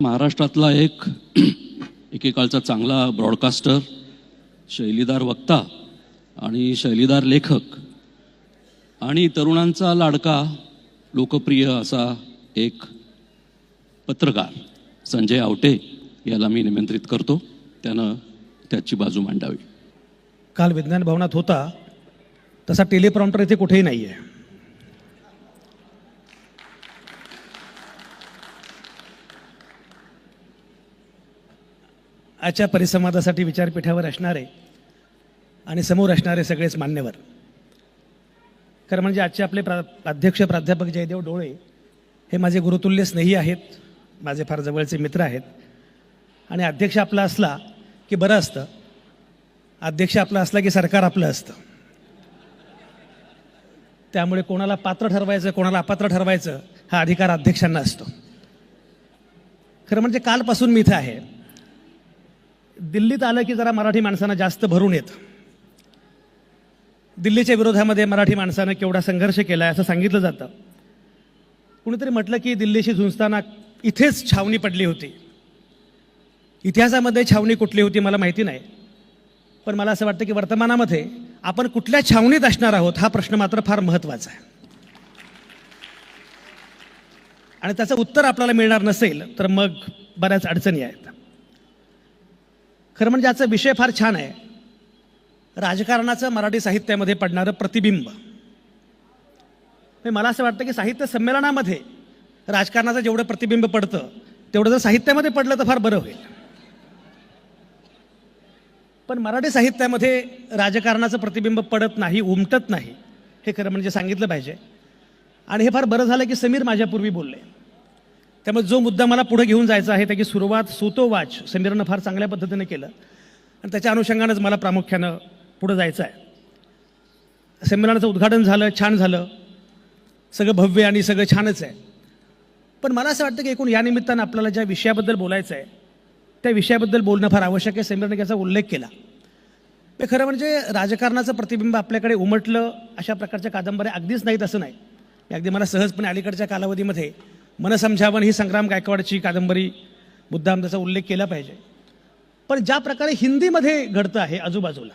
महाराष्ट्रातला एक एकेकाळचा चांगला ब्रॉडकास्टर शैलीदार वक्ता आणि शैलीदार लेखक आणि तरुणांचा लाडका लोकप्रिय असा एक पत्रकार संजय आवटे याला मी निमंत्रित करतो. त्यानं त्याची बाजू मांडावी. काल विज्ञान भवनात होता तसा टेलिप्रॉम्प्टर इथे कुठेही नाही आहे आजच्या परिसंवादासाठी विचारपीठावर असणारे आणि समोर असणारे सगळेच मान्यवर. खरं म्हणजे आजचे आपले प्रा अध्यक्ष प्राध्यापक जयदेव डोळे हे माझे गुरुतुल्य स्नेही आहेत माझे फार जवळचे मित्र आहेत. आणि अध्यक्ष आपला असला की बरं असतं. अध्यक्ष आपला असला की सरकार आपलं असतं. त्यामुळे कोणाला पात्र ठरवायचं कोणाला अपात्र ठरवायचं हा अधिकार अध्यक्षांना असतो. खरं म्हणजे कालपासून मी इथं आहे. दिल्लीत आलं की जरा मराठी माणसांना जास्त भरून येत. दिल्लीच्या विरोधामध्ये मराठी माणसानं केवढा संघर्ष केला आहे असं सांगितलं जातं. कुणीतरी म्हटलं की दिल्लीशी झुंजताना इथेच छावणी पडली होती. इतिहासामध्ये छावणी कुठली होती मला माहिती नाही. पण मला असं वाटतं की वर्तमानामध्ये आपण कुठल्या छावणीत असणार आहोत हा प्रश्न मात्र फार महत्त्वाचा आहे. आणि त्याचं उत्तर आपल्याला मिळणार नसेल तर मग बऱ्याच अडचणी आहेत. खरं म्हणजे आजचा विषय फार छान आहे. राजकारणाचं मराठी साहित्यामध्ये पडणारं प्रतिबिंब. मला असं वाटतं की साहित्य संमेलनामध्ये राजकारणाचं जेवढं प्रतिबिंब पडतं तेवढं जर साहित्यामध्ये पडलं तर फार बरं होईल. पण मराठी साहित्यामध्ये राजकारणाचं प्रतिबिंब पडत नाही उमटत नाही हे खरं म्हणजे सांगितलं पाहिजे. आणि हे फार बरं झालं की समीर माझ्यापूर्वी बोलले. त्यामुळे जो मुद्दा मला पुढे घेऊन जायचा आहे त्याची सुरुवात सुतो वाच समीरनं फार चांगल्या पद्धतीने केलं. आणि त्याच्या अनुषंगानंच मला प्रामुख्यानं पुढं जायचं आहे संमेलनाचं उद्घाटन झालं छान झालं. सगळं भव्य आणि सगळं छानच आहे. पण मला असं वाटतं की एकूण या निमित्तानं आपल्याला ज्या विषयाबद्दल बोलायचं आहे त्या विषयाबद्दल बोलणं फार आवश्यक आहे समीरनं याचा उल्लेख केला. ते खरं म्हणजे राजकारणाचं प्रतिबिंब आपल्याकडे उमटलं अशा प्रकारच्या कादंबऱ्या अगदीच नाहीत असं नाही. अगदी मला सहजपणे अलीकडच्या कालावधीमध्ये मनसमझावन ही संग्राम गायकवाडची कादंबरी मुद्दाम त्याचा उल्लेख केला पाहिजे. पण ज्या प्रकारे हिंदीमध्ये घडतं आहे आजूबाजूला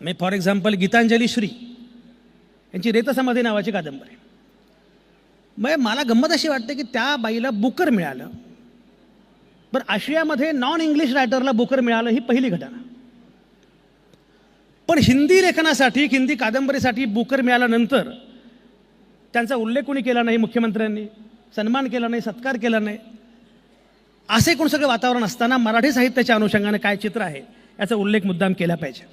मी फॉर एक्झाम्पल गीतांजली श्री यांची रेतसमाधी नावाची कादंबरी. मग मला गंमत अशी वाटते की त्या बाईला बुकर मिळालं बरं आशियामध्ये नॉन इंग्लिश रायटरला बुकर मिळालं ही पहिली घटना. पण हिंदी लेखनासाठी हिंदी कादंबरीसाठी बुकर मिळाल्यानंतर त्यांचा उल्लेख कोणी केला नाही मुख्यमंत्र्यांनी? सन्मान केला नाही सत्कार केला नाही. असे कोण सगळं वातावरण असताना मराठी साहित्याच्या अनुषंगाने काय चित्र आहे याचा उल्लेख मुद्दाम केला पाहिजे.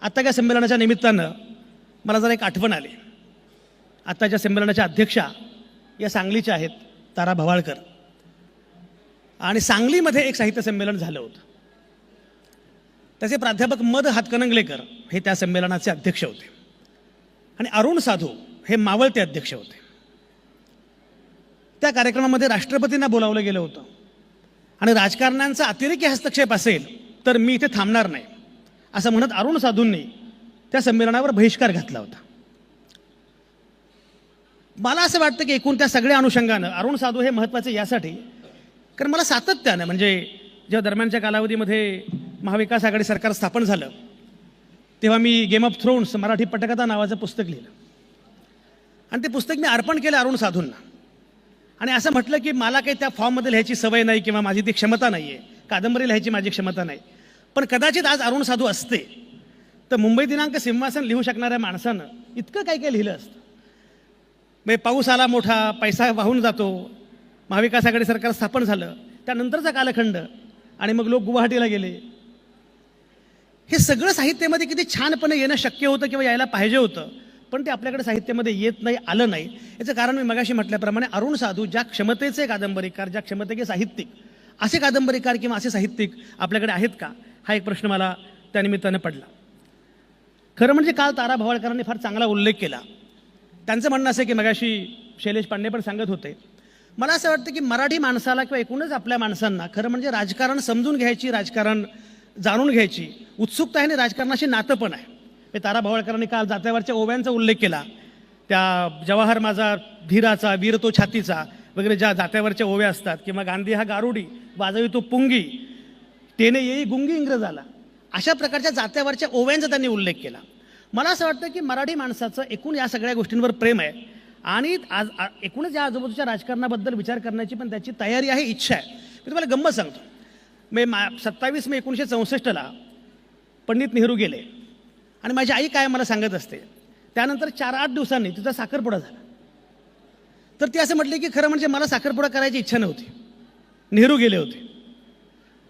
आत्ता त्या संमेलनाच्या निमित्तानं मला जरा एक आठवण आली. आत्ताच्या संमेलनाच्या अध्यक्षा या सांगलीच्या आहेत तारा भवाळकर. आणि सांगलीमध्ये एक साहित्य संमेलन झालं होतं. त्याचे प्राध्यापक मद हातकणंगलेकर हे त्या संमेलनाचे अध्यक्ष होते. आणि अरुण साधू हे मावळते अध्यक्ष होते. त्या कार्यक्रमामध्ये राष्ट्रपतींना बोलावलं गेलं होतं. आणि राजकारण्यांचा अतिरेकी हस्तक्षेप असेल तर मी इथे थांबणार नाही. असं म्हणत अरुण साधूंनी त्या संमेलनावर बहिष्कार घातला होता. मला असं वाटतं की एकूण त्या सगळ्या अनुषंगानं अरुण साधू हे महत्त्वाचे यासाठी कारण मला सातत्यानं म्हणजे जेव्हा दरम्यानच्या कालावधीमध्ये महाविकास आघाडी सरकार स्थापन झालं तेव्हा मी गेम ऑफ थ्रोन्स मराठी पटकथा नावाचं पुस्तक लिहिलं. आणि ते पुस्तक मी अर्पण केलं अरुण साधूंना. आणि असं म्हटलं की मला काही त्या फॉर्ममध्ये लिहायची सवय नाही किंवा माझी ती क्षमता नाही आहे कादंबरी लिहायची माझी क्षमता नाही. पण कदाचित आज अरुण साधू असते तर मुंबई दिनांक सिंहासन लिहू शकणाऱ्या माणसानं इतकं काय काय लिहिलं असतं. म्हणजे पाऊस आला मोठा पैसा वाहून जातो महाविकास आघाडी सरकार स्थापन झालं त्यानंतरचा कालखंड आणि मग लोक गुवाहाटीला गेले. हे सगळं साहित्यामध्ये किती छानपणे येणं शक्य होतं किंवा यायला पाहिजे होतं पण ते आपल्याकडे साहित्यामध्ये येत नाही आलं नाही. याचं कारण मी मगाशी म्हटल्याप्रमाणे अरुण साधू ज्या क्षमतेचे कादंबरीकार ज्या क्षमतेचे साहित्यिक असे कादंबरीकार किंवा असे साहित्यिक आपल्याकडे आहेत का? हा एक प्रश्न मला त्यानिमित्तानं पडला. खरं म्हणजे काल तारा भवाळकरांनी फार चांगला उल्लेख केला. त्यांचं म्हणणं असं की मगाशी शैलेश पांडे पण सांगत होते मला असं वाटतं की मराठी माणसाला किंवा एकूणच आपल्या माणसांना खरं म्हणजे राजकारण समजून घ्यायची राजकारण जाणून घ्यायची उत्सुकता आहे आणि राजकारणाशी नातं पण आहे. हे तारा भवाळकरांनी काल जात्यावरच्या ओव्यांचा उल्लेख केला. त्या जवाहर माझा धीराचा वीर तो छातीचा वगैरे ज्या जात्यावरच्या ओव्या असतात किंवा गांधी हा गारुडी वाजवी तो पुंगी तेने येई गुंगी इंग्रजाला. अशा प्रकारच्या जात्यावरच्या ओव्यांचा त्यांनी उल्लेख केला. मला असं वाटतं की मराठी माणसाचं एकूण या सगळ्या गोष्टींवर प्रेम आहे. आणि आज एकूणच या आजूबाजूच्या राजकारणाबद्दल विचार करण्याची पण त्याची तयारी आहे इच्छा आहे. मी तुम्हाला गंमत सांगतो. मे मा सत्तावीस मे एकोणीसशे चौसष्टला पंडित नेहरू गेले. आणि माझी आई काय मला सांगत असते त्यानंतर चार आठ दिवसांनी तिचा साखरपुडा झाला. तर ती असं म्हटले की खरं म्हणजे मला साखरपुडा करायची इच्छा नव्हती. नेहरू गेले होते.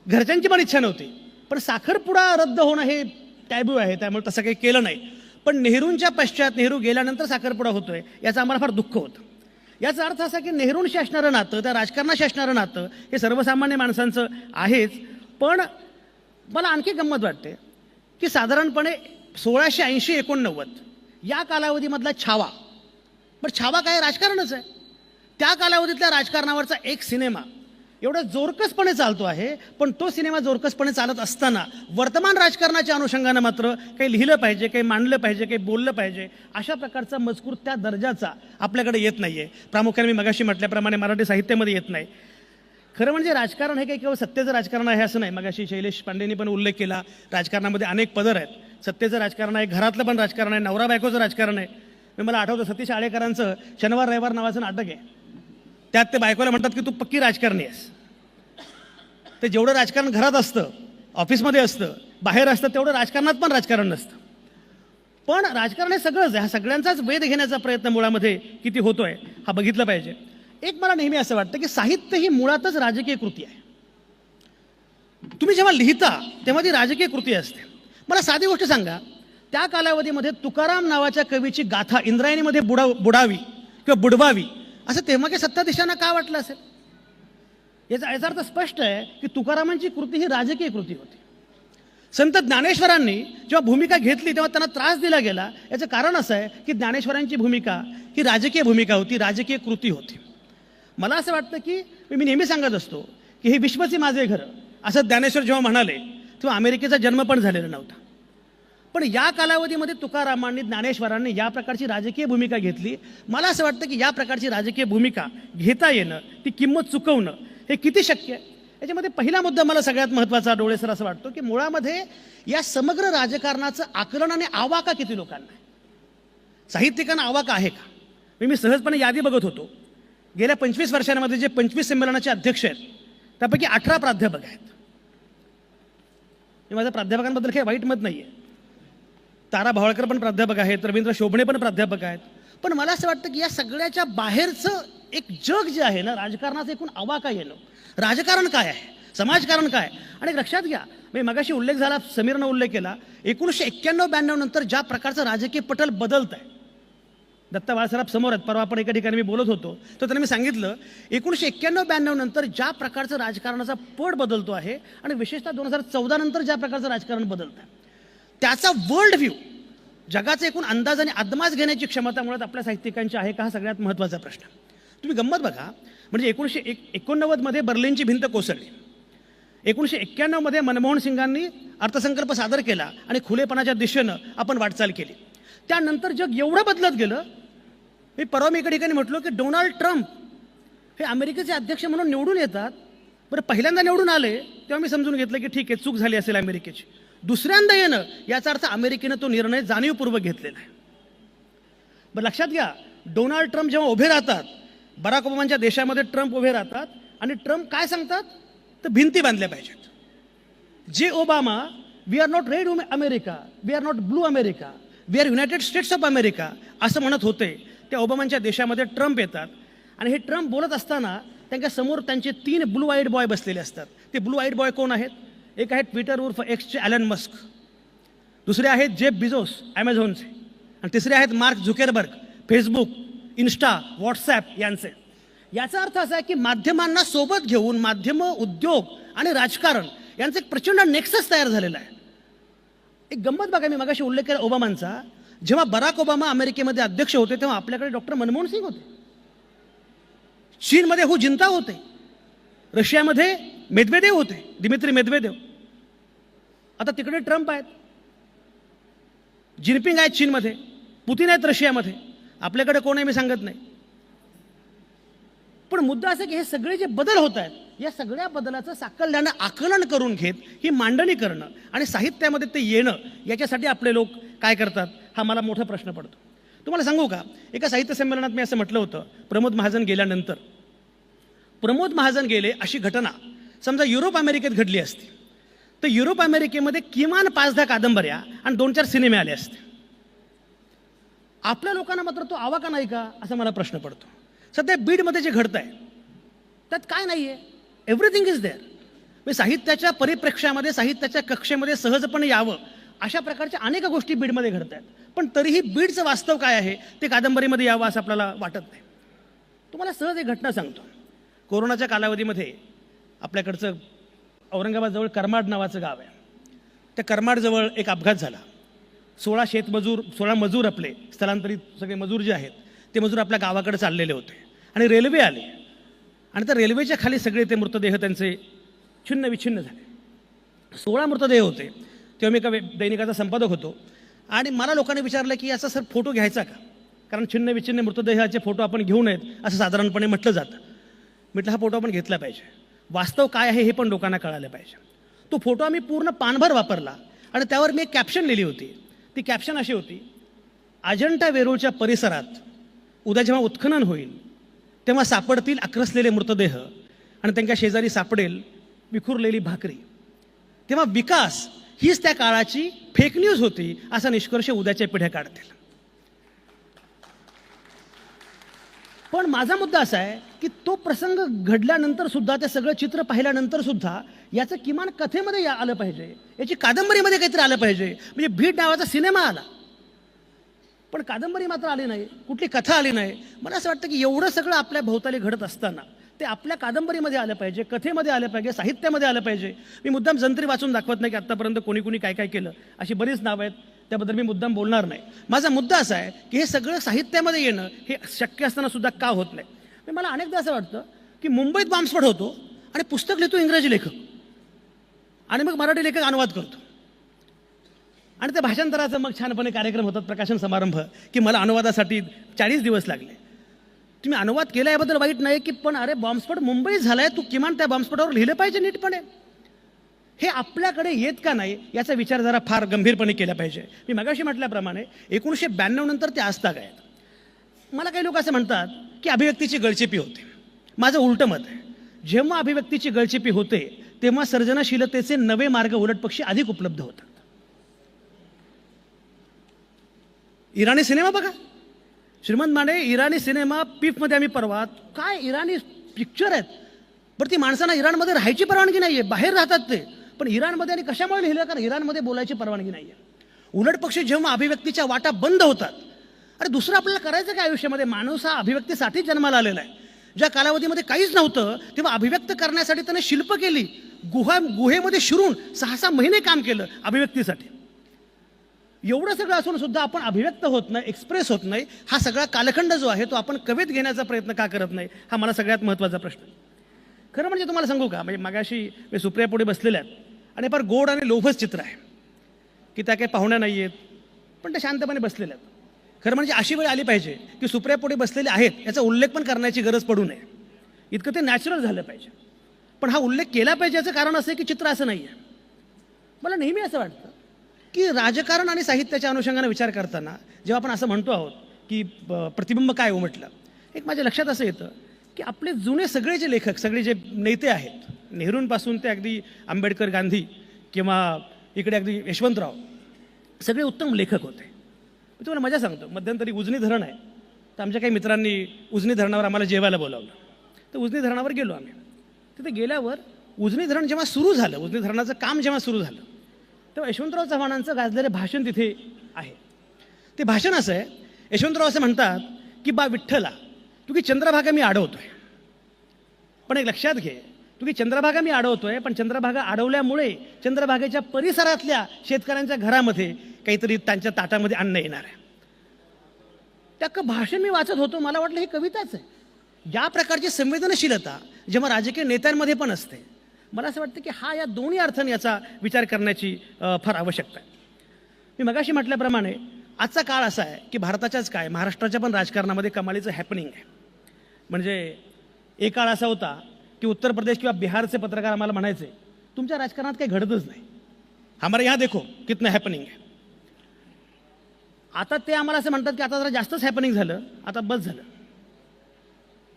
घरच्यांची पण इच्छा नव्हती. पण साखरपुडा रद्द होणं हे टॅब्यू आहे त्यामुळे तसं काही केलं नाही. पण नेहरूंच्या पश्चात नेहरू गेल्यानंतर साखरपुडा होतोय याचं आम्हाला फार दुःख होतं. याचा अर्थ असा की नेहरूंशी असणारं नातं त्या राजकारणाशी असणारं नातं हे सर्वसामान्य माणसांचं आहेच. पण मला आणखी गंमत वाटते की साधारणपणे सोळाशे ऐंशी एकोणनव्वद. या कालावधीमधला छावा. पण छावा काय राजकारणच आहे. त्या कालावधीतल्या राजकारणावरचा एक सिनेमा एवढा जोरकसपणे चालतो आहे पण तो सिनेमा जोरकसपणे चालत असताना वर्तमान राजकारणाच्या अनुषंगानं मात्र काही लिहिलं पाहिजे काही मांडलं पाहिजे काही बोललं पाहिजे अशा प्रकारचा मजकूर त्या दर्जाचा आपल्याकडे येत नाही आहे प्रामुख्याने मी मगाशी म्हटल्याप्रमाणे मराठी साहित्यामध्ये येत नाही. खरं म्हणजे राजकारण हे काही केवळ सत्तेचं राजकारण आहे असं नाही. मगाशी शैलेश पांडेंनी पण उल्लेख केला राजकारणामध्ये अनेक पदर आहेत. सत्तेचं राजकारण आहे घरातलं पण राजकारण आहे नवरा बायकोचं राजकारण आहे. मी मला आठवतं सतीश आळेकरांचं शनिवार रविवार नावाचं नाटक आहे. त्यात ते बायकोला म्हणतात की तू पक्की राजकारणी आहेस. ते जेवढं राजकारण घरात असतं ऑफिसमध्ये असतं बाहेर असतं तेवढं राजकारणात पण राजकारण नसतं. पण राजकारण हे सगळंच आहे. हा सगळ्यांचाच वेध घेण्याचा प्रयत्न मुळामध्ये किती होतोय हा बघितलं पाहिजे. एक मला नेहमी असं वाटतं की साहित्य ही मुळातच राजकीय कृती आहे. तुम्ही जेव्हा लिहिता तेव्हा ती राजकीय कृती असते. मला साधी गोष्ट सांगा. त्या कालावधीमध्ये तुकाराम नावाच्या कवीची गाथा इंद्रायणीमध्ये बुडा बुडावी किंवा बुडवावी असं तेव्हा काही सत्ताधीशांना का वाटलं असेल? याचा याचा अर्थ स्पष्ट आहे की तुकारामांची कृती ही राजकीय कृती होती. संत ज्ञानेश्वरांनी जेव्हा भूमिका घेतली तेव्हा त्यांना त्रास दिला गेला. याचं कारण असं आहे की ज्ञानेश्वरांची भूमिका ही राजकीय भूमिका होती राजकीय कृती होती. मला असं वाटतं की मी नेहमी सांगत असतो की हे विश्वचे माझे घर. असं ज्ञानेश्वर जेव्हा म्हणाले तेव्हा अमेरिकेचा जन्म पण झालेला नव्हता. पण या कालावधीमध्ये तुकारामांनी ज्ञानेश्वरांनी या प्रकारची राजकीय भूमिका घेतली. मला असं वाटतं की या प्रकारची राजकीय भूमिका घेता येणं ती किंमत चुकवणं हे किती शक्य आहे? याच्यामध्ये पहिला मुद्दा मला सगळ्यात महत्त्वाचा डोळेसर असं वाटतो की मुळामध्ये या समग्र राजकारणाचं आकलन आणि आवाका किती लोकांना आहे? साहित्यिकांना आवाका आहे का? मी मी सहजपणे यादी बघत होतो. गेल्या पंचवीस वर्षांमध्ये जे पंचवीस संमेलनाचे अध्यक्ष आहेत त्यापैकी अठरा प्राध्यापक आहेत. हे माझ्या प्राध्यापकांबद्दल काही वाईट मत नाही आहे तारा भावळकर पण प्राध्यापक आहेत रवींद्र शोभणे पण प्राध्यापक आहेत. पण मला असं वाटतं की या सगळ्याच्या बाहेरचं एक जग जे आहे ना राजकारणाचं एकूण आवाका येणं राजकारण काय आहे? समाजकारण काय? आणि लक्षात घ्या. मी मगाशी उल्लेख झाला समीरनं उल्लेख केला एकोणीसशे एक्क्याण्णव ब्याण्णव नंतर ज्या प्रकारचं राजकीय पटल बदलत आहे दत्ता बाळासाहेब समोर आहेत. परवा आपण एका ठिकाणी मी बोलत होतो. तर त्यांनी मी सांगितलं एकोणीसशे एक्क्याण्णव ब्याण्णव नंतर ज्या प्रकारचं राजकारणाचा पट बदलतो आहे आणि विशेषतः दोन हजार चौदा नंतर ज्या प्रकारचं राजकारण बदलतं आहे त्याचा वर्ल्ड व्ह्यू जगाचा एकूण अंदाज आणि अदमास घेण्याची क्षमता मुळात आपल्या साहित्यिकांची आहे का हा सगळ्यात महत्त्वाचा प्रश्न. तुम्ही गंमत बघा म्हणजे एकोणीसशे एक एकोणनव्वदमध्ये बर्लिनची भिंत कोसळली. एकोणीसशे एक्क्याण्णवमध्ये मनमोहन सिंगांनी अर्थसंकल्प सादर केला आणि खुलेपणाच्या दिशेनं आपण वाटचाल केली. त्यानंतर जग एवढं बदलत गेलं मी परवा मी एका ठिकाणी म्हटलो की डोनाल्ड ट्रम्प हे अमेरिकेचे अध्यक्ष म्हणून निवडून येतात. बरं पहिल्यांदा निवडून आले तेव्हा मी समजून घेतलं की ठीक आहे चूक झाली असेल अमेरिकेची. दुसऱ्यांदा येणं याचा अर्थ अमेरिकेनं तो निर्णय जाणीवपूर्वक घेतलेला आहे. बरं लक्षात घ्या डोनाल्ड ट्रम्प जेव्हा उभे राहतात बराक ओबामांच्या देशामध्ये ट्रम्प उभे राहतात आणि ट्रम्प काय सांगतात? तर भिंती बांधल्या पाहिजेत. जे Obama we are not red America we are not blue America we are United States of America असं म्हणत होते त्या ओबामांच्या देशामध्ये ट्रम्प येतात. आणि हे ट्रम्प बोलत असताना त्यांच्यासमोर त्यांचे तीन ब्लू आईड बॉय बसलेले असतात. ते ब्लू आईड बॉय कोण आहेत? एक आहे ट्विटर उर्फ एक्सचे ॲलन मस्क. दुसरे आहेत जेफ बिझोस ॲमेझॉनचे आणि तिसरे आहेत Mark Zuckerberg Facebook Insta WhatsApp यांचे. याचा अर्थ असा आहे की माध्यमांना सोबत घेऊन माध्यमं उद्योग आणि राजकारण यांचं एक प्रचंड नेक्सस तयार झालेला आहे. एक गंमत बघा मी मगाशी उल्लेख केला ओबामांचा. जेव्हा बराक ओबामा अमेरिकेमध्ये अध्यक्ष होते तेव्हा आपल्याकडे डॉक्टर मनमोहन सिंग होते. चीनमध्ये हु जिंता होते. रशियामध्ये मेदवेदेव होते दिमित्री मेदवेदेव. आता तिकडे ट्रम्प आहेत. जिनपिंग आहेत चीनमध्ये पुतीन आहेत रशियामध्ये. आपल्याकडे कोण आहे मी सांगत नाही. पण मुद्दा असा की हे सगळे जे बदल होत आहेत या सगळ्या बदलाचं साकल्यानं आकलन करून घेत ही मांडणी करणं आणि साहित्यामध्ये ते येणं याच्यासाठी आपले लोक काय करतात? हा मला मोठा प्रश्न पडतो. तुम्हाला सांगू का? एका साहित्य संमेलनात मी असं म्हटलं होतं प्रमोद महाजन गेल्यानंतर. प्रमोद महाजन गेले अशी घटना समजा युरोप अमेरिकेत घडली असती. तर युरोप अमेरिकेमध्ये किमान पाच दहा कादंबऱ्या आणि दोन चार सिनेमे आले असते. आपल्या लोकांना मात्र तो आवा का नाही का? असा मला प्रश्न पडतो. सध्या बीडमध्ये जे घडतं आहे त्यात काय नाही आहे एव्हरीथिंग इज देअर म्हणजे साहित्याच्या परिप्रेक्ष्यामध्ये साहित्याच्या कक्षेमध्ये सहजपणे यावं अशा प्रकारच्या अनेक गोष्टी बीडमध्ये घडत आहेत. पण तरीही बीडचं वास्तव काय आहे ते कादंबरीमध्ये यावं असं आपल्याला वाटत नाही. तुम्हाला सहज एक घटना सांगतो. कोरोनाच्या कालावधीमध्ये आपल्याकडचं औरंगाबादजवळ करमाड नावाचं गाव आहे. त्या करमाडजवळ एक अपघात झाला. सोळा शेतमजूर सोळा मजूर आपले स्थलांतरित सगळे मजूर जे आहेत ते मजूर आपल्या गावाकडे चाललेले होते. आणि रेल्वे आले. आणि त्या रेल्वेच्या खाली सगळे ते मृतदेह त्यांचे छिन्न विछिन्न झाले. सोळा मृतदेह होते. तेव्हा मी एका वे- दैनिकाचा संपादक होतो. आणि मला लोकांनी विचारलं की याचा सर फोटो घ्यायचा का? कारण छिन्न विछिन्न मृतदेहाचे फोटो आपण घेऊ नयेत असं साधारणपणे म्हटलं जातं. म्हटलं हा फोटो आपण घेतला पाहिजे. वास्तव काय आहे हे पण लोकांना कळालं पाहिजे. तो फोटो आम्ही पूर्ण पानभर वापरला आणि त्यावर मी एक कॅप्शन लिहिली होती. ती कॅप्शन अशी होती अजंठा वेरूळच्या परिसरात उद्या जेव्हा उत्खनन होईल तेव्हा सापडतील आक्रसलेले मृतदेह आणि त्यांच्या शेजारी सापडेल विखुरलेली भाकरी. तेव्हा विकास हीच त्या काळाची फेक न्यूज होती असा निष्कर्ष उद्याच्या पिढ्या काढतील. पण माझा मुद्दा असा आहे की तो प्रसंग घडल्यानंतर सुद्धा ते सगळं चित्र पाहिल्यानंतर सुद्धा याचं किमान कथेमध्ये या आलं पाहिजे. याची कादंबरीमध्ये काहीतरी आलं पाहिजे. म्हणजे भीड नावाचा सिनेमा आला. पण कादंबरी मात्र आली नाही. कुठली कथा आली नाही. मला असं वाटतं की एवढं सगळं आपल्या भोवताली घडत असताना ते आपल्या कादंबरीमध्ये आलं पाहिजे कथेमध्ये आलं पाहिजे साहित्यामध्ये आलं पाहिजे. मी मुद्दाम जंत्री वाचून दाखवत नाही की आत्तापर्यंत कोणी कोणी काय काय केलं. अशी बरीच नावं आहेत त्याबद्दल मी मुद्दाम बोलणार नाही. माझा मुद्दा असा आहे की हे सगळं साहित्यामध्ये येणं हे शक्य असताना सुद्धा का होत नाही? मला अनेकदा असं वाटतं की मुंबईत बॉम्बस्फोट होतो आणि पुस्तक लिहितो इंग्रजी लेखक. आणि मग मराठी लेखक अनुवाद करतो. आणि त्या भाषांतराचं मग छानपणे कार्यक्रम होतात प्रकाशन समारंभ की मला अनुवादासाठी चाळीस दिवस लागले. तुम्ही अनुवाद केला याबद्दल वाईट नाही की पण अरे बॉम्बस्फोट मुंबई झालाय तू किमान त्या बॉम्बस्फोटावर लिहिलं पाहिजे नीटपणे. हे आपल्याकडे येत का नाही याचा विचार जरा फार गंभीरपणे केला पाहिजे. मी मगाशी म्हटल्याप्रमाणे एकोणीसशे ब्याण्णव नंतर ते आजताग आहेत. मला काही लोक असं म्हणतात की अभिव्यक्तीची गळचेपी होते. माझं उलटं मत आहे. जेव्हा अभिव्यक्तीची गळचेपी होते तेव्हा सर्जनशीलतेचे नवे मार्ग उलटपक्षी अधिक उपलब्ध होतात. इराणी सिनेमा बघा. श्रीमंत माने इराणी सिनेमा पीफमध्ये आम्ही परवा. काय इराणी पिक्चर आहेत? बरं ती माणसांना इराणमध्ये राहायची परवानगी नाही आहे बाहेर राहतात ते. पण इराणमध्ये आणि कशामुळे लिहिलं? कारण इराणमध्ये बोलायची परवानगी नाही आहे उलट पक्षी जेव्हा अभिव्यक्तीच्या वाटा बंद होतात अरे दुसरं आपल्याला करायचं काय आयुष्यामध्ये? माणूस हा अभिव्यक्तीसाठीच जन्माला आलेला आहे. ज्या कालावधीमध्ये काहीच नव्हतं तेव्हा अभिव्यक्त करण्यासाठी त्याने शिल्प केली. गुहा गुहेमध्ये शिरून सहा सहा महिने काम केलं अभिव्यक्तीसाठी. एवढं सगळं असून सुद्धा आपण अभिव्यक्त होत नाही एक्सप्रेस होत नाही. हा सगळा कालखंड जो आहे तो आपण कवेत घेण्याचा प्रयत्न का करत नाही? हा मला सगळ्यात महत्त्वाचा प्रश्न खरं म्हणजे तुम्हाला सांगू का? म्हणजे मगाशी मी सुप्रिया पुढे बसलेल्या आहेत आणि फार गोड आणि लोभस चित्र आहे की त्या काही पाहुण्या नाही आहेत पण त्या शांतपणे बसलेल्या आहेत. खरं म्हणजे अशी वेळ आली पाहिजे की सुप्रिया पुढे बसलेले आहेत याचा उल्लेख पण करण्याची गरज पडू नये. इतकं ते नॅचरल झालं पाहिजे. पण हा उल्लेख केला पाहिजे याचं कारण असं आहे की चित्र असं नाही आहे मला नेहमी असं वाटतं की राजकारण आणि साहित्याच्या अनुषंगाने विचार करताना जेव्हा आपण असं म्हणतो आहोत की प्रतिबिंब काय हो उमटलं एक माझ्या लक्षात असं येतं की आपले जुने सगळे जे लेखक सगळे जे नेते आहेत नेहरूंपासून ते अगदी आंबेडकर गांधी किंवा इकडे अगदी यशवंतराव सगळे उत्तम लेखक होते. मी तुम्हाला मजा सांगतो मध्यंतरी उजनी धरण आहे तर आमच्या काही मित्रांनी उजनी धरणावर आम्हाला जेवायला बोलावलं. तर उजनी धरणावर गेलो आम्ही. तिथे गेल्यावर उजनी धरण जेव्हा सुरू झालं उजनी धरणाचं काम जेव्हा सुरू झालं तेव्हा यशवंतराव चव्हाणांचं गाजलेलं भाषण तिथे आहे. ते भाषण असं आहे यशवंतराव असं म्हणतात की बा विठ्ठला तू की चंद्रभागा मी अडवतोय पण एक लक्षात घे तू की चंद्रभागा मी अडवतोय पण चंद्रभागा अडवल्यामुळे चंद्रभागेच्या परिसरातल्या शेतकऱ्यांच्या घरामध्ये काहीतरी त्यांच्या ताटामध्ये अन्न येणार आहे. त्या भाषण मी वाचत होतो मला वाटलं ही कविताच आहे. या प्रकारची संवेदनशीलता जेव्हा राजकीय नेत्यांमध्ये पण असते मला असं वाटतं की हा या दोन्ही अर्थाने याचा विचार करण्याची फार आवश्यकता आहे. मी मगाशी म्हटल्याप्रमाणे आजचा काळ असा आहे की भारताच्याच काय महाराष्ट्राच्या पण राजकारणामध्ये कमालीचं हॅपनिंग आहे. म्हणजे एक काळ असा होता की उत्तर प्रदेश किंवा बिहारचे पत्रकार आम्हाला म्हणायचे तुमच्या राजकारणात काही घडतच नाही. हमारे यहाँ देखो कितना हॅपनिंग आहे. आता ते आम्हाला असं म्हणतात की आता जरा जास्तच हॅपनिंग झालं आता बस झालं.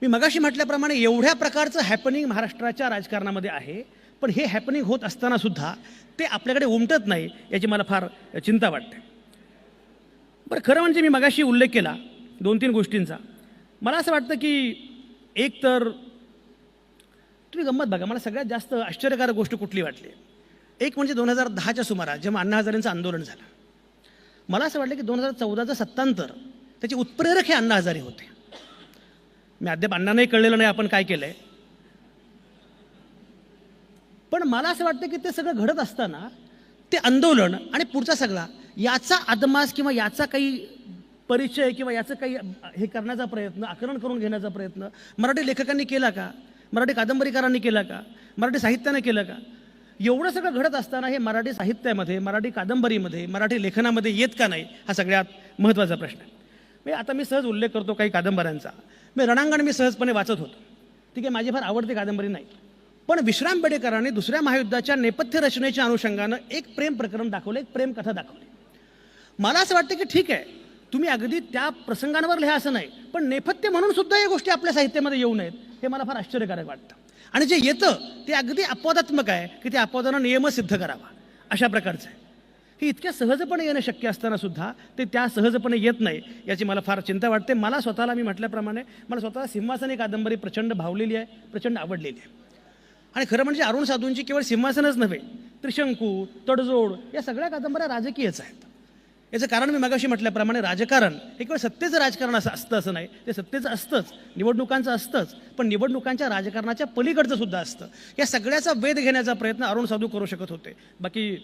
मी मगाशी म्हटल्याप्रमाणे एवढ्या प्रकारचं हॅपनिंग महाराष्ट्राच्या राजकारणामध्ये आहे पण हे हॅपनिंग होत असताना सुद्धा ते आपल्याकडे उमटत नाही याची मला फार चिंता वाटते. बरं खरं म्हणजे मी मगाशी उल्लेख केला दोन तीन गोष्टींचा. मला असं वाटतं की एक तर तुम्ही गंमत बघा मला सगळ्यात जास्त आश्चर्यकारक गोष्ट कुठली वाटली? एक म्हणजे दोन हजार दहाच्या सुमारास जेव्हा अण्णा हजारेंचं आंदोलन झालं मला असं वाटलं की दोन हजार चौदाचं सत्तांतर त्याचे उत्प्रेरक हे अण्णा हजारे होते. मी अद्याप अण्णांनाही कळलेलं नाही आपण काय केलंय. पण मला असं वाटतं की ते सगळं घडत असताना ते आंदोलन आणि पुढचा सगळा याचा अदमास किंवा याचा काही परिचय किंवा याचं काही हे करण्याचा प्रयत्न आकलन करून घेण्याचा प्रयत्न मराठी लेखकांनी केला का? मराठी कादंबरीकारांनी केला का? मराठी साहित्याने केलं का? एवढं सगळं घडत असताना हे मराठी साहित्यामध्ये मराठी कादंबरीमध्ये मराठी लेखनामध्ये येत का नाही? हा सगळ्यात महत्त्वाचा प्रश्न आहे. म्हणजे आता मी सहज उल्लेख करतो काही कादंबऱ्यांचा. मी रणांगण मी सहजपणे वाचत होतो. ठीक आहे माझी फार आवडती कादंबरी नाही. पण विश्राम बेडेकरांनी दुसऱ्या महायुद्धाच्या नेपथ्य रचनेच्या अनुषंगानं एक प्रेम प्रकरण दाखवलं एक प्रेम कथा दाखवली. मला असं वाटतं की ठीक आहे तुम्ही अगदी त्या प्रसंगांवर लिहा असं नाही पण नेपथ्य म्हणून सुद्धा या गोष्टी आपल्या साहित्यामध्ये येऊ नयेत हे मला फार आश्चर्यकारक वाटतं. आणि जे येतं ते अगदी अपवादात्मक आहे की ते अपवादानं नियमच सिद्ध करावा अशा प्रकारचं आहे. हे इतक्या सहजपणे येणं शक्य असताना सुद्धा ते त्या सहजपणे येत नाही याची मला फार चिंता वाटते. मला स्वतःला मी म्हटल्याप्रमाणे मला स्वतःला सिंहासन ही कादंबरी प्रचंड भावलेली आहे प्रचंड आवडलेली आहे. आणि खरं म्हणजे अरुण साधूंची केवळ सिंहासनच नव्हे त्रिशंकू तडजोड या सगळ्या कादंबऱ्या राजकीयच आहेत. याचं कारण मी मगाशी म्हटल्याप्रमाणे राजकारण हे केवळ सत्तेचं राजकारण असं असतं असं नाही. ते सत्तेचं असतंच निवडणुकांचं असतंच पण निवडणुकांच्या राजकारणाच्या पलीकडचं सुद्धा असतं. या सगळ्याचा वेध घेण्याचा प्रयत्न अरुण साधू करू शकत होते. बाकी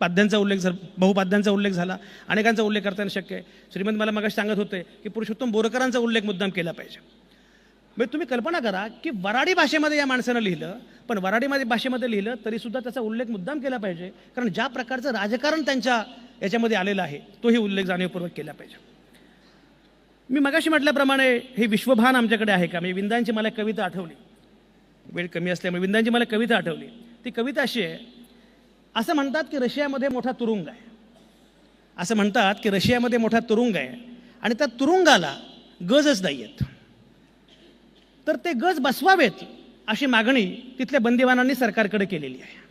पाद्यांचा उल्लेख झाला बहुपाद्यांचा उल्लेख झाला अनेकांचा उल्लेख करताना शक्य आहे. श्रीमंत मला मगाशी सांगत होते की पुरुषोत्तम बोरकरांचा उल्लेख मुद्दाम केला पाहिजे. म्हणजे तुम्ही कल्पना करा की वराडी भाषेमध्ये या माणसानं लिहिलं पण वराडीमध्ये भाषेमध्ये लिहिलं तरीसुद्धा त्याचा उल्लेख मुद्दाम केला पाहिजे कारण ज्या प्रकारचं राजकारण त्यांच्या याच्यामध्ये आलेलं आहे तोही उल्लेख जाणीवपूर्वक केला पाहिजे. मी मगाशी म्हटल्याप्रमाणे हे विश्वभान आमच्याकडे आहे का? मी विंदांची मला कविता आठवली. वेळ कमी असल्यामुळे विंदांची मला कविता आठवली. ती कविता अशी आहे असं म्हणतात की रशियामध्ये मोठा तुरुंग आहे. असं म्हणतात की रशियामध्ये मोठा तुरुंग आहे आणि त्या तुरुंगाला गजच नाही आहेत तर ते गज बसवावेत अशी मागणी तिथल्या बंदिवानांनी सरकारकडे केलेली आहे.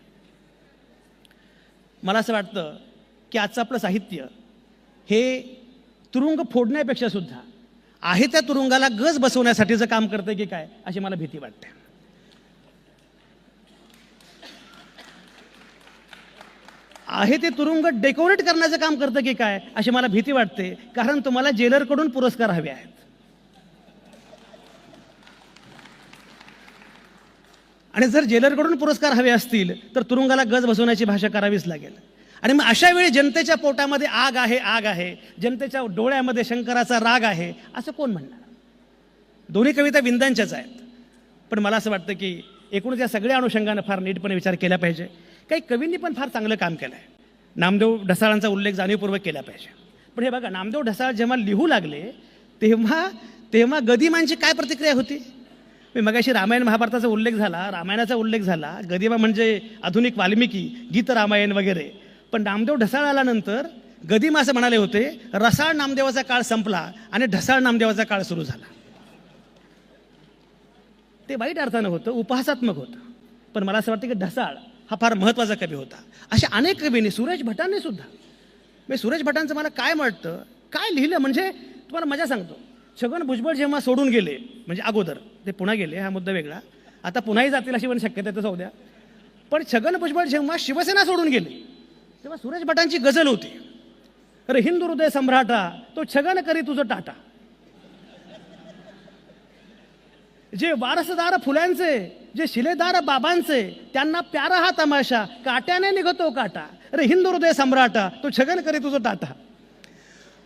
मला असं वाटतं की आजचं आपलं साहित्य हे तुरुंग फोडण्यापेक्षा सुद्धा आहे त्या तुरुंगाला गज बसवण्यासाठीचं काम करतं की काय अशी मला भीती वाटते. आहे ते तुरुंग डेकोरेट करण्याचं काम करतं की काय? अशी मला भीती वाटते. कारण तुम्हाला जेलरकडून पुरस्कार हवे आहेत. आणि जर जेलरकडून पुरस्कार हवे असतील तर तुरुंगाला गज बसवण्याची भाषा करावीच लागेल. आणि मग अशा वेळी जनतेच्या पोटामध्ये आग आहे आग आहे. जनतेच्या डोळ्यामध्ये शंकराचा राग आहे. असं कोण म्हणणार? दोन्ही कविता विंदांच्याच आहेत. पण मला असं वाटतं की एकूणच या सगळ्या अनुषंगानं फार नीटपणे विचार केला पाहिजे. काही कवींनी पण फार चांगलं काम केलं आहे नामदेव ढसाळांचा उल्लेख जाणीवपूर्वक केला पाहिजे. पण हे बघा नामदेव ढसाळ जेव्हा लिहू लागले तेव्हा तेव्हा गदिमांची काय प्रतिक्रिया होती? मी मगाशी रामायण महाभारताचा उल्लेख झाला रामायणाचा उल्लेख झाला गदिमा म्हणजे आधुनिक वाल्मिकी गीत रामायण वगैरे. पण नामदेव ढसाळ आल्यानंतर गदिमा असं म्हणाले होते रसाळ नामदेवाचा काळ संपला आणि ढसाळ नामदेवाचा काळ सुरू झाला. ते वाईट अर्थानं होतं उपहासात्मक होतं. पण मला असं वाटतं की ढसाळ हा फार महत्त्वाचा कवी होता. अशा अनेक कवींनी सुरेश भटांनी सुद्धा. मी सुरेश भटांचं मला काय वाटतं काय लिहिलं म्हणजे तुम्हाला मजा सांगतो. छगन भुजबळ जेव्हा सोडून गेले म्हणजे अगोदर ते पुन्हा गेले हा मुद्दा वेगळा. आता पुन्हाही जातील अशी पण शक्यता आहे तसं उद्या पण छगन भुजबळ जेव्हा शिवसेना सोडून गेले तेव्हा सुरेश भटांची गझल होती. अरे हिंदू हृदय सम्राटा तो छगन करी तुझं टाटा. जे वारसदार फुलांचे जे शिलेदार बाबांचे त्यांना प्यारा हा तमाशा काट्याने निघतो काटा. अरे हिंदू हृदय सम्राटा तो छगन करे तुझं टाटा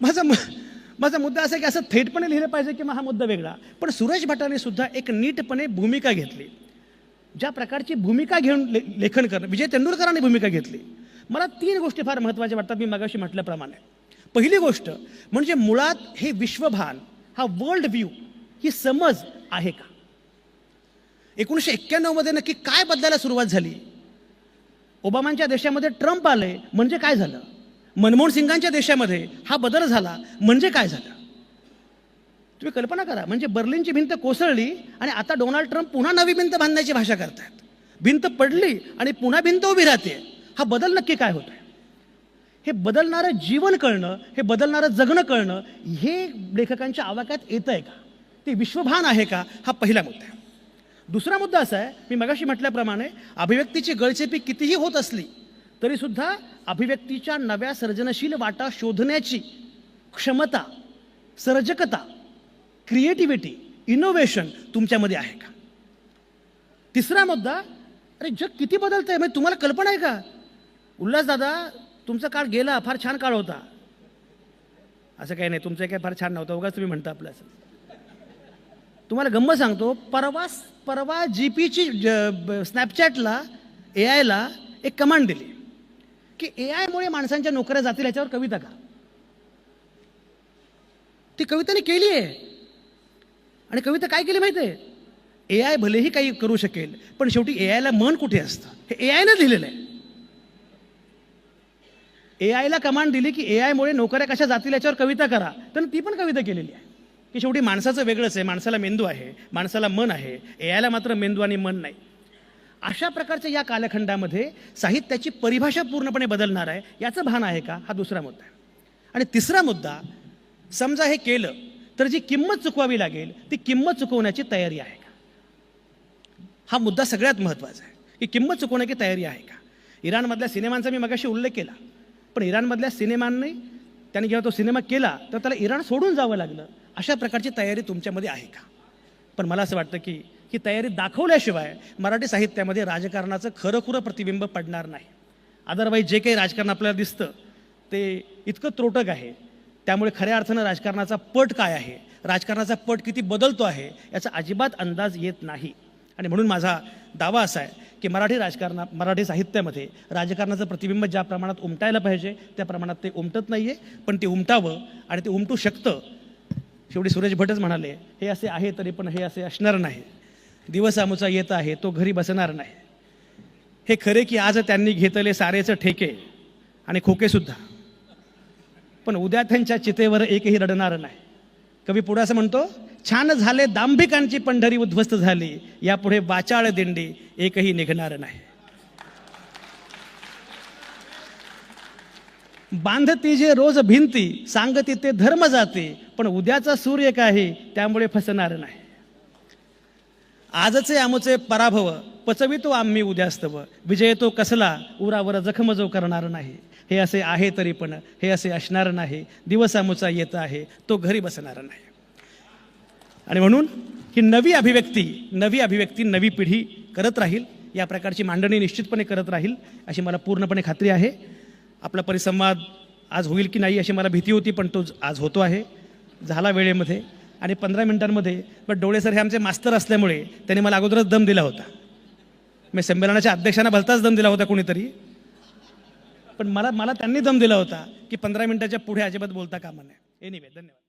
माझा माझा मुद्दा असा आहे की असं थेटपणे लिहिलं पाहिजे की मग हा मुद्दा वेगळा. पण सुरेश भटाने सुद्धा एक नीटपणे भूमिका घेतली. ज्या प्रकारची भूमिका घेऊन ले लेखन करणं विजय तेंडुलकरांनी भूमिका घेतली. मला तीन गोष्टी फार महत्त्वाच्या वाटतात मी मगाशी म्हटल्याप्रमाणे. पहिली गोष्ट म्हणजे मुळात हे विश्वभान हा वर्ल्ड व्ह्यू ही समज आहे का? एकोणीसशे एक्क्याण्णवमध्ये नक्की काय बदलायला सुरुवात झाली? ओबामांच्या देशामध्ये ट्रम्प आले म्हणजे काय झालं? मनमोहन सिंगांच्या देशामध्ये हा बदल झाला म्हणजे काय झालं? तुम्ही कल्पना करा म्हणजे बर्लिनची भिंत कोसळली आणि आता डोनाल्ड ट्रम्प पुन्हा नवी भिंत बांधण्याची भाषा करतायत. भिंत पडली आणि पुन्हा भिंत उभी राहते. हा बदल नक्की काय होतोय? हे बदलणारं जीवन कळणं हे बदलणारं जगणं कळणं हे लेखकांच्या आवाक्यात येतं आहे का? ते विश्वभान आहे का? हा पहिला मुद्दा आहे. दुसरा मुद्दा असा आहे मी मगाशी म्हटल्याप्रमाणे अभिव्यक्तीची गळचेपी कितीही होत असली तरीसुद्धा अभिव्यक्तीच्या नव्या सर्जनशील वाटा शोधण्याची क्षमता सर्जकता क्रिएटिव्हिटी इनोव्हेशन तुमच्यामध्ये आहे का? तिसरा मुद्दा अरे जग किती बदलतं आहे म्हणजे तुम्हाला कल्पना आहे का? उल्हास दादा तुमचा काळ गेला फार छान काळ होता. असं काही नाही तुमचं काही फार छान नव्हतं उगाच तुम्ही म्हणता आपलं असं. तुम्हाला गंमत सांगतो परवा परवा जी पीची स्नॅपचॅटला ए आयला एक कमांड दिली की ए आयमुळे माणसांच्या नोकऱ्या जातील याच्यावर कविता करा ती कविताने केली आहे. आणि कविता काय केली माहिती आहे ए आय भलेही काही करू शकेल पण शेवटी ए आयला मन कुठे असतं? हे ए आयनं लिहिलेलं आहे. ए आयला कमांड दिली की ए आयमुळे नोकऱ्या कशा जातील याच्यावर कविता करा. तर ती पण कविता केलेली आहे. की शेवटी माणसाचं वेगळंच आहे माणसाला मेंदू आहे माणसाला मन आहे यायला मात्र मेंदू आणि मन नाही. अशा प्रकारच्या या कालखंडामध्ये साहित्याची परिभाषा पूर्णपणे बदलणार आहे याचं भान आहे का? हा दुसरा मुद्दा आहे. आणि तिसरा मुद्दा समजा हे केलं तर जी किंमत चुकवावी लागेल ती किंमत चुकवण्याची तयारी आहे का? हा मुद्दा सगळ्यात महत्त्वाचा आहे. की किंमत चुकवण्याची तयारी आहे का? इराणमधल्या सिनेमांचा मी मगाशी उल्लेख केला. पण इराणमधल्या सिनेमांनी त्यांनी जेव्हा तो सिनेमा केला तर त्याला इराण सोडून जावं लागलं. अशा प्रकारची तयारी तुमच्यामध्ये आहे का? पण मला असं वाटतं की ही तयारी दाखवल्याशिवाय मराठी साहित्यामध्ये राजकारणाचं खरंखुरं प्रतिबिंब पडणार नाही. अदरवाईज जे काही राजकारण आपल्याला दिसतं ते इतकं त्रोटक आहे. त्यामुळे खऱ्या अर्थानं राजकारणाचा पट काय आहे? राजकारणाचा पट किती बदलतो आहे याचा अजिबात अंदाज येत नाही. आणि म्हणून माझा दावा असा आहे की मराठी राजकारणा मराठी साहित्यामध्ये राजकारणाचं प्रतिबिंब ज्या प्रमाणात उमटायला पाहिजे त्या प्रमाणात ते उमटत नाही आहे पण ते उमटावं आणि ते उमटू शकतं शेवटी सुरेश भटच म्हणाले हे असे आहे तरी पण हे असे असणार नाही. दिवस आमचा येत आहे तो घरी बसणार नाही. हे खरे की आज त्यांनी घेतले सारेचं ठेके आणि खोकेसुद्धा पण उद्या त्यांच्या चितेवर एकही रडणार नाही. कवी पुढे असं म्हणतो छान झाले दांभिकांची पंढरी उद्ध्वस्त झाली. यापुढे वाचाळ दिंडी एकही निघणार नाही. बांधती जे रोज भिंती सांगती ते धर्म जाते पण उद्याचा सूर्य काही त्यामुळे फसणार नाही. आजचे आमचे पराभव पचवितो आम्ही उद्यास्तव. विजय तो कसला उरावर जखम जो करणार नाही. हे असे आहे तरी पण हे असे असणार नाही. दिवस आमचा येत आहे तो घरी बसणार नाही. आणि म्हणून ही नवी अभिव्यक्ती नवी अभिव्यक्ती नवी पिढी करत राहील. या प्रकारची मांडणी निश्चितपणे करत राहील अशी मला पूर्णपणे खात्री आहे. आपला परिसंवाद आज होईल की नाही अशी मला भीती होती पण तो आज होतो आहे. झाला वेळेमध्ये आणि पंधरा मिनिटांमध्ये पण डोळे सर हे आमचे मास्तर असल्यामुळे त्यांनी मला अगोदरच दम दिला होता. मी संमेलनाच्या अध्यक्षांना भलताच दम दिला होता कोणीतरी. पण मला मला त्यांनी दम दिला होता की पंधरा मिनिटाच्या पुढे अजिबात बोलता कामा नये. एनिवे धन्यवाद.